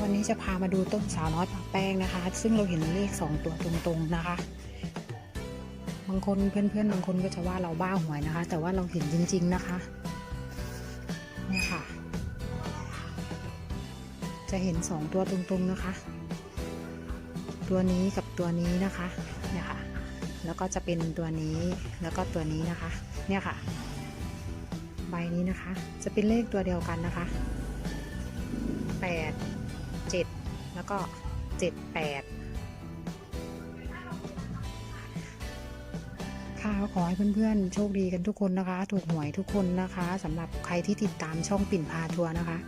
วันนี้จะพามาดูต้นสาวน้อยปากแป้งนะคะ ซึ่งเราเห็นเลขสองตัวตรงๆนะคะ บางคนเพื่อนๆ บางคนก็จะว่าเราบ้าหวยนะคะ แต่ว่าเราเห็นจริง ๆนะคะเนี่ยค่ะ จะเห็นสองตัวตรงๆนะคะ ตัวนี้กับตัวนี้นะคะเนี่ยค่ะแล้วก็จะเป็นตัวนี้แล้วก็ตัวนี้นะคะ เนี่ยค่ะ ใบนี้นะคะ จะเป็นเลขตัวเดียวกันนะคะแ7 แล้วก็เจ็ดแปดค่ะขอให้เพื่อนๆ โชคดีกันทุกคนนะคะ ถูกหวยทุกคนนะคะสำหรับใครที่ติดตามช่องปิ่นพาทัวร์นะคะ